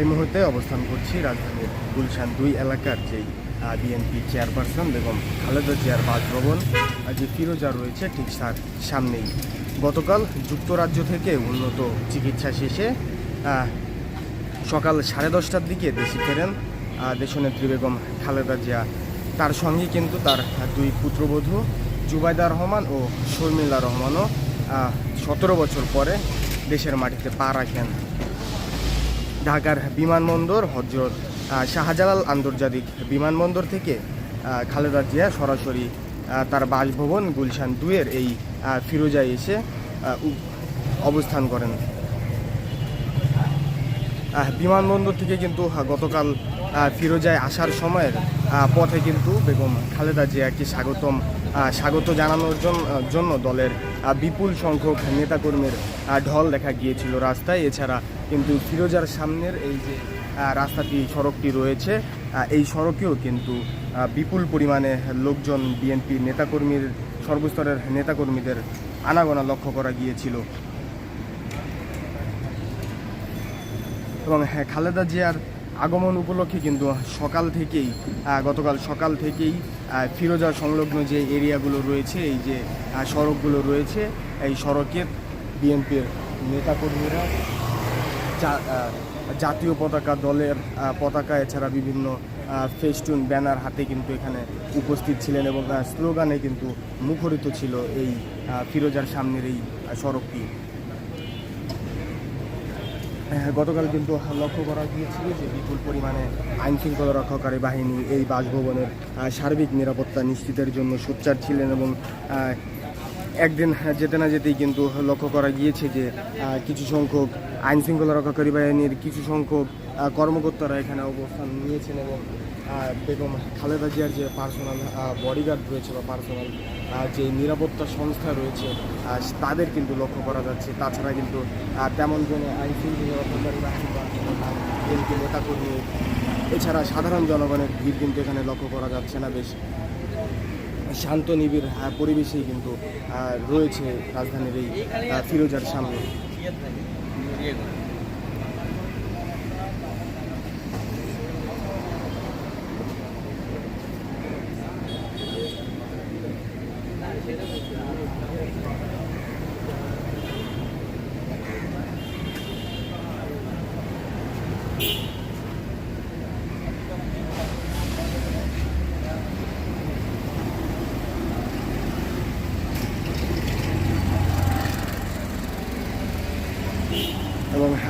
এই মুহূর্তে অবস্থান করছি রাজধানীর গুলশান দুই এলাকার যেই বিএনপি চেয়ারপারসন বেগম খালেদা জিয়ার বাসভবন যে ফিরোজা রয়েছে ঠিক তার সামনেই। গতকাল যুক্তরাজ্য থেকে উন্নত চিকিৎসা শেষে সকাল সাড়ে দশটার দিকে দেশে ফেরেন দেশনেত্রী বেগম খালেদা জিয়া। তার সঙ্গে কিন্তু তার দুই পুত্রবধূ জুবাইদা রহমান ও শর্মিলা রহমানও সতেরো বছর পরে দেশের মাটিতে পা রাখেন। ঢাকার বিমানবন্দর, হজরত শাহজালাল আন্তর্জাতিক বিমানবন্দর থেকে খালেদা জিয়া সরাসরি তার বাসভবন গুলশান দুয়ের এই ফিরোজায় এসে অবস্থান করেন। বিমানবন্দর থেকে কিন্তু গতকাল ফিরোজায় আসার সময়ের পথে কিন্তু বেগম খালেদা জিয়াকে স্বাগতম স্বাগত জানানোর জন- জন্য দলের বিপুল সংখ্যক নেতাকর্মীর ঢল দেখা গিয়েছিল রাস্তায়। এছাড়া কিন্তু ফিরোজার সামনের এই যে রাস্তাটি, সড়কটি রয়েছে এই সড়কেও কিন্তু বিপুল পরিমাণে লোকজন, বিএনপি নেতাকর্মীর, সর্বস্তরের নেতাকর্মীদের আনাগোনা লক্ষ্য করা গিয়েছিল। এবং হ্যাঁ খালেদা জিয়ার আগমন উপলক্ষে কিন্তু সকাল থেকেই গতকাল সকাল থেকেই ফিরোজা সংলগ্ন যে এরিয়াগুলো রয়েছে, এই যে সড়কগুলো রয়েছে, এই সড়কের বিএনপির নেতাকর্মীরা জাতীয় পতাকা দলের পতাকা, এছাড়া বিভিন্ন ফেস্টুন, ব্যানার হাতে কিন্তু এখানে উপস্থিত ছিলেন এবং স্লোগানে কিন্তু মুখরিত ছিল এই ফিরোজার সামনের এই সড়কটি। গতকাল কিন্তু লক্ষ্য করা গিয়েছিল যে বিপুল পরিমাণে আইন শৃঙ্খলা রক্ষাকারী বাহিনী এই বাসভবনের সার্বিক নিরাপত্তা নিশ্চিতের জন্য সোচ্চার ছিলেন এবং একদিন যেতে না যেতেই কিন্তু লক্ষ্য করা গিয়েছে যে কিছু সংখ্যক আইন শৃঙ্খলা রক্ষাকারী বাহিনীর কিছু সংখ্যক কর্মকর্তারা এখানে অবস্থান নিয়েছেন এবং বেগম খালেদা জিয়ার যে পার্সোনাল বডিগার্ড রয়েছে বা পার্সোনাল যে নিরাপত্তা সংস্থা রয়েছে তাদের কিন্তু লক্ষ্য করা যাচ্ছে। তাছাড়া কিন্তু তেমন কোনো আইন শৃঙ্খলা রক্ষাকারী বাহিনী বা বিএনপি নেতাকর্মী, এছাড়া সাধারণ জনগণের ভিড় কিন্তু এখানে লক্ষ্য করা যাচ্ছে না বেশ। শান্ত, নিবিড় পরিবেশেই কিন্তু রয়েছে রাজধানীর এই ফিরোজার সামনে। Gracias.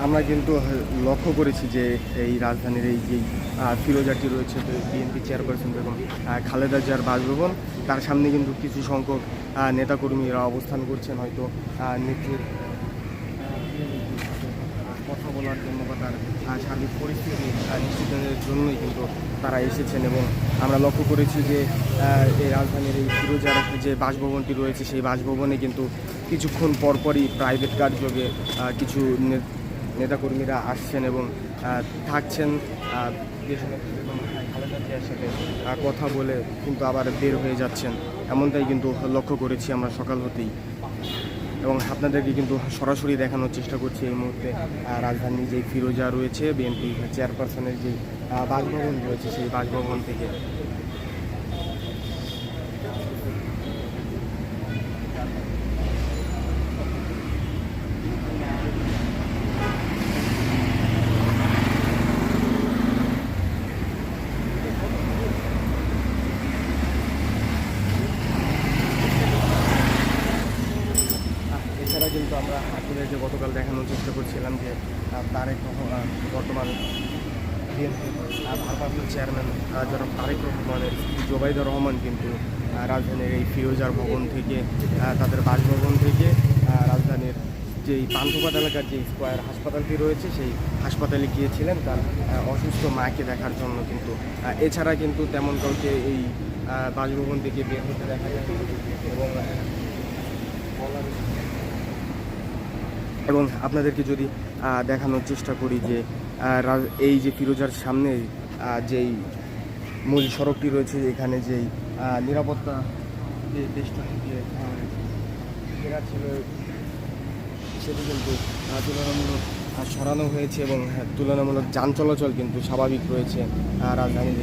আমরা কিন্তু লক্ষ্য করেছি যে এই রাজধানীর এই যে ফিরোজাটি রয়েছে বিএনপি চেয়ারপারসন বেগম খালেদা জিয়ার বাসভবন তার সামনে কিন্তু কিছু সংখ্যক নেতাকর্মীরা অবস্থান করছেন হয়তো নেত্রীর কথা বলার জন্য বা তার সার্বিক পরিস্থিতি নিশ্চিতের জন্যই কিন্তু তারা এসেছেন এবং আমরা লক্ষ্য করেছি যে এই রাজধানীর এই ফিরোজার যে বাসভবনটি রয়েছে সেই বাসভবনে কিন্তু কিছুক্ষণ পরপরই প্রাইভেট কার্যযোগে আহ, কিছু নেতাকর্মীরা আসছেন এবং থাকছেন। সাথে কথা বলে কিন্তু আবার বের হয়ে যাচ্ছেন। এমনটাই কিন্তু লক্ষ্য করেছি আমরা সকাল হতেই। এবং আপনাদেরকে কিন্তু সরাসরি দেখানোর চেষ্টা করছি এই মুহূর্তে রাজধানীর যে ফিরোজা রয়েছে, বিএনপি চেয়ারপারসনের যে বাসভবন রয়েছে, সেই বাসভবন থেকে আহ, এছাড়া কিন্তু আপনাদেরকে গতকাল দেখানোর চেষ্টা করছিলাম যে তারেক বর্তমান ভারপ্রাপ্ত চেয়ারম্যান যারা তারেক রহমানের স্ত্রী জোবাইদা রহমান কিন্তু রাজধানীর এই ফিরোজার ভবন থেকে তাদের বাসভবন থেকে রাজধানীর যেই পান্থপাত এলাকার যে স্কোয়ার হাসপাতালটি রয়েছে, সেই হাসপাতালে গিয়েছিলেন তার অসুস্থ মাকে দেখার জন্য কিন্তু এছাড়া কিন্তু তেমন কাউকে এই বাসভবন থেকে বের হতে দেখা যায় এবং এবং আপনাদেরকে যদি দেখানোর চেষ্টা করি যে এই যে ফিরোজার সামনে যেই মূল সড়কটি রয়েছে এখানে যেই নিরাপত্তা যে দেশটা ঘেরা ছিল সেটি কিন্তু তুলনামূলক সরানো হয়েছে এবং হ্যাঁ, তুলনামূলক যান চলাচল কিন্তু স্বাভাবিক রয়েছে রাজধানীর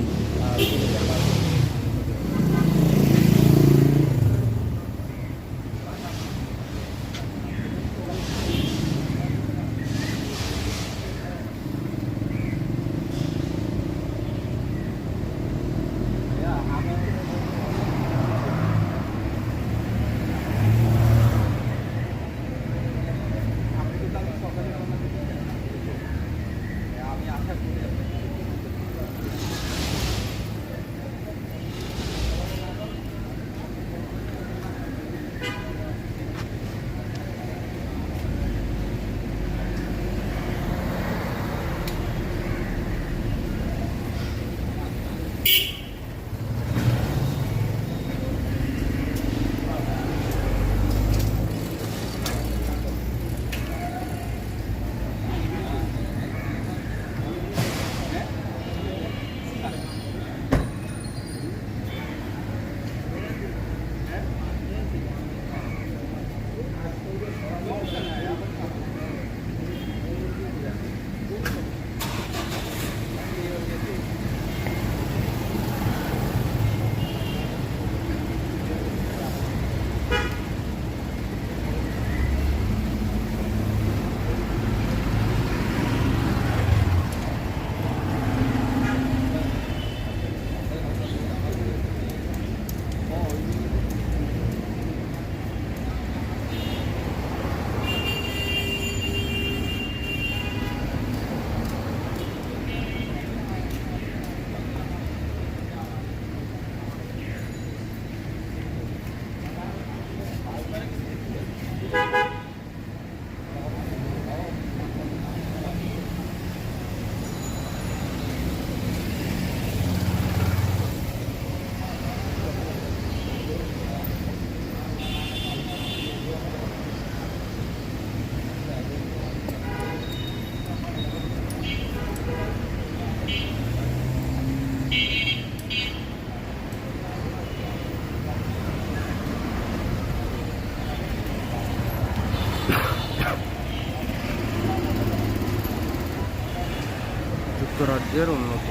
যুক্তরাজ্যের উন্নত।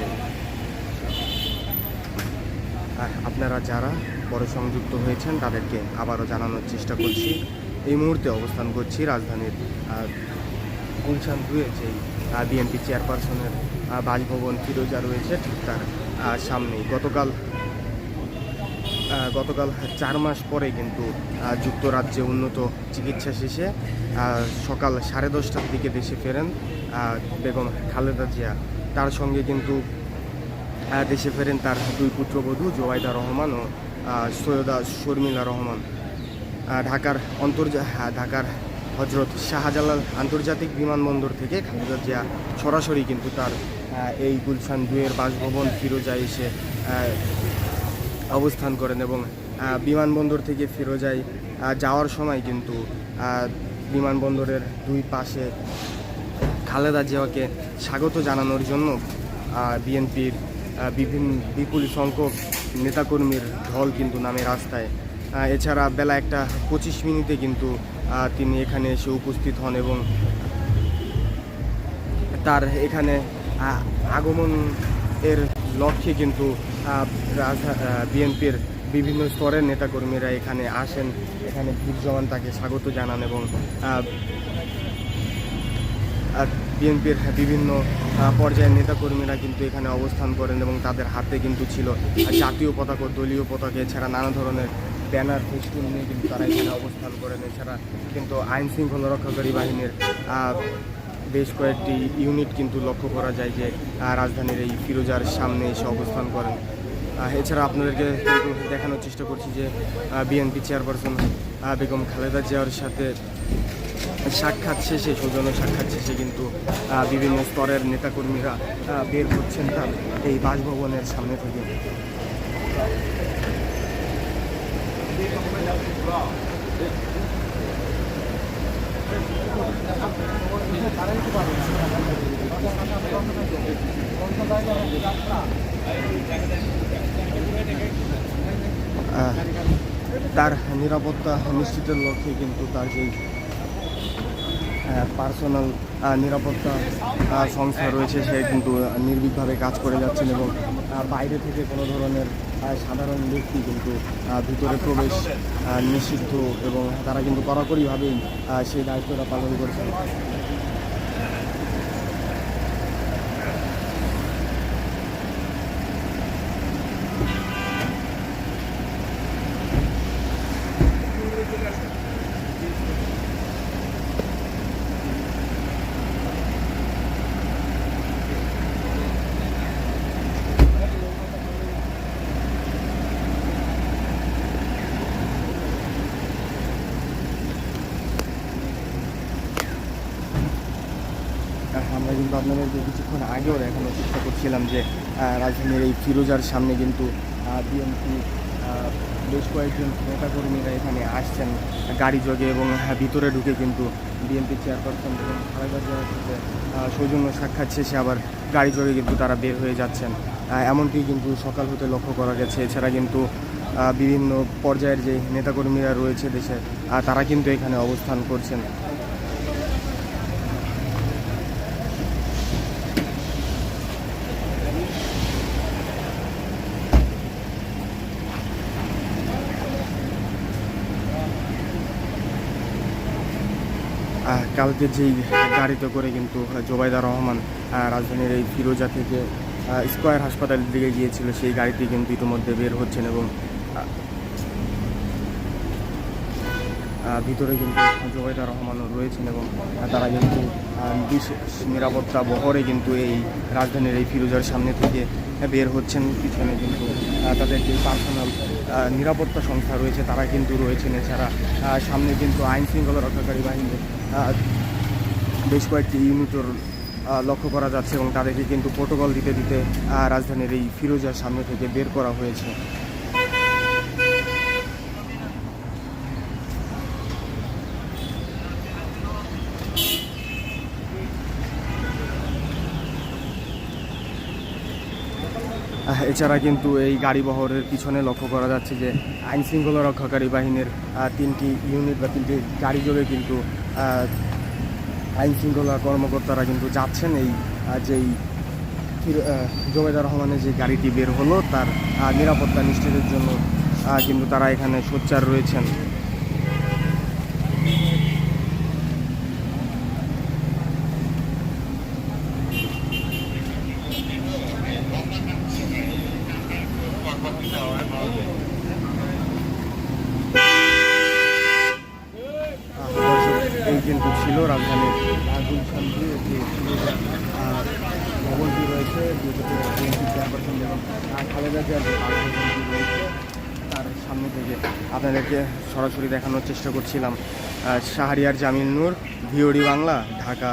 আর আপনারা যারা পরে সংযুক্ত হয়েছেন, তাদেরকে আবারও জানানোর চেষ্টা করছি। এই মুহূর্তে অবস্থান করছি রাজধানীর গুলশান দুয়ে, যেই বিএনপি চেয়ারপারসনের বাসভবন ফিরোজা রয়েছে ঠিক তার সামনেই। গতকাল গতকাল চার মাস পরে কিন্তু যুক্তরাজ্যে উন্নত চিকিৎসা শেষে সকাল সাড়ে দশটার দিকে দেশে ফেরেন বেগম খালেদা জিয়া। তার সঙ্গে কিন্তু দেশে ফেরেন তার দুই পুত্রবধূ জোবাইদা রহমান ও সৈয়দা শর্মিলা রহমান। ঢাকার অন্তর্জা হ্যাঁ, ঢাকার হজরত শাহজালাল আন্তর্জাতিক বিমানবন্দর থেকে খালেদা জিয়া সরাসরি কিন্তু তার এই গুলশান দুয়ের বাসভবন ফিরোজা এসে অবস্থান করেন এবং বিমানবন্দর থেকে ফিরোজায় যাওয়ার সময় কিন্তু বিমানবন্দরের দুই পাশে খালেদা জিয়াকে স্বাগত জানানোর জন্য বিএনপির বিভিন্ন বিপুল সংখ্যক নেতাকর্মীর ঢল কিন্তু নামে রাস্তায়। এছাড়া বেলা একটা পঁচিশ মিনিটে কিন্তু তিনি এখানে এসে উপস্থিত হন এবং তার এখানে আগমন এর লক্ষ্যে কিন্তু বিএনপির বিভিন্ন স্তরের নেতাকর্মীরা এখানে আসেন। এখানে জমান তাকে স্বাগত জানান এবং বিএনপির বিভিন্ন পর্যায়ের নেতাকর্মীরা কিন্তু এখানে অবস্থান করেন এবং তাদের হাতে কিন্তু ছিল জাতীয় পতাকা, দলীয় পতাকা, এছাড়া নানা ধরনের ব্যানার, ফেস্টুন নিয়ে কিন্তু তারা এখানে অবস্থান করেন। এছাড়া কিন্তু আইন শৃঙ্খলা রক্ষাকারী বাহিনীর বেশ কয়েকটি ইউনিট কিন্তু লক্ষ্য করা যায় যে রাজধানীর এই ফিরোজার সামনে এসে অবস্থান করেন। এছাড়া আপনাদেরকে দেখানোর চেষ্টা করছি যে বিএনপি চেয়ারপারসন বেগম খালেদা জিয়ার সাথে সাক্ষাৎ শেষে, সৌজন্য সাক্ষাৎ শেষে কিন্তু বিভিন্ন স্তরের নেতাকর্মীরা বের হচ্ছেন তার এই বাসভবনের সামনে থেকে। তার নিরাপত্তা নিশ্চিতের লক্ষ্যে কিন্তু তার আহ, পার্সোনাল নিরাপত্তা সংস্থা রয়েছে সে কিন্তু নির্ভীকভাবে কাজ করে যাচ্ছেন এবং বাইরে থেকে কোনো ধরনের সাধারণ ব্যক্তি কিন্তু ভিতরে প্রবেশ নিষিদ্ধ এবং তারা কিন্তু কড়াকড়িভাবেই সেই দায়িত্বটা পালন করছেন। কিন্তু আপনাদেরকে কিছুক্ষণ আগেও দেখানোর চেষ্টা করছিলাম যে রাজধানীর এই ফিরোজার সামনে কিন্তু বিএনপি বেশ কয়েকজন নেতাকর্মীরা এখানে আসছেন গাড়ি যোগে এবং হ্যাঁ, ভিতরে ঢুকে কিন্তু বিএনপি চেয়ারপারসন এবং খালেদা জিয়ার সাথে সৌজন্য সাক্ষাৎ শেষে আবার গাড়ি যোগে কিন্তু তারা বের হয়ে যাচ্ছেন। আহ, এমনটি কিন্তু সকাল হতে লক্ষ্য করা গেছে। এছাড়া কিন্তু বিভিন্ন পর্যায়ের যে নেতাকর্মীরা রয়েছে দেশে তারা কিন্তু এখানে অবস্থান করছেন। কালকে যেই গাড়িতে করে কিন্তু জোবাইদা রহমান রাজধানীর এই ফিরোজা থেকে স্কয়ার হাসপাতালের দিকে গিয়েছিল, সেই গাড়িটি কিন্তু ইতিমধ্যে বের হচ্ছেন এবং ভিতরে কিন্তু জোবাইদা রহমানও রয়েছেন এবং তারা কিন্তু বিশেষ নিরাপত্তা বহরে কিন্তু এই রাজধানীর এই ফিরোজার সামনে থেকে বের হচ্ছেন। পিছনে কিন্তু তাদের যে পার্সোনাল নিরাপত্তা সংস্থা রয়েছে, তারা কিন্তু রয়েছেন। এছাড়া সামনে কিন্তু আইন শৃঙ্খলা রক্ষাকারী বাহিনীর বেশ কয়েকটি ইউনিটর লক্ষ্য করা যাচ্ছে এবং তাদেরকে কিন্তু প্রোটোকল দিতে দিতে রাজধানীর এই ফিরোজার সামনে থেকে বের করা হয়েছে। এছাড়া কিন্তু এই গাড়ি বহরের পিছনে লক্ষ্য করা যাচ্ছে যে আইন শৃঙ্খলা রক্ষাকারী বাহিনীর তিনটি ইউনিট বা তিনটি গাড়ি যোগে কিন্তু আইন শৃঙ্খলা কর্মকর্তারা কিন্তু যাচ্ছেন এই যেই জমেদার রহমানের যে গাড়িটি বের হলো, তার নিরাপত্তা নিশ্চিতের জন্য কিন্তু তারা এখানে সোচ্চার রয়েছেন। কিন্তু ছিল রাজধানীর গুলশান দিয়ে ভবনটি রয়েছে এবং খালেদা রয়েছে, তার সামনে থেকে আপনাদেরকে সরাসরি দেখানোর চেষ্টা করছিলাম। শাহরিয়ার জামিল নূর, ভিওডি বাংলা, ঢাকা।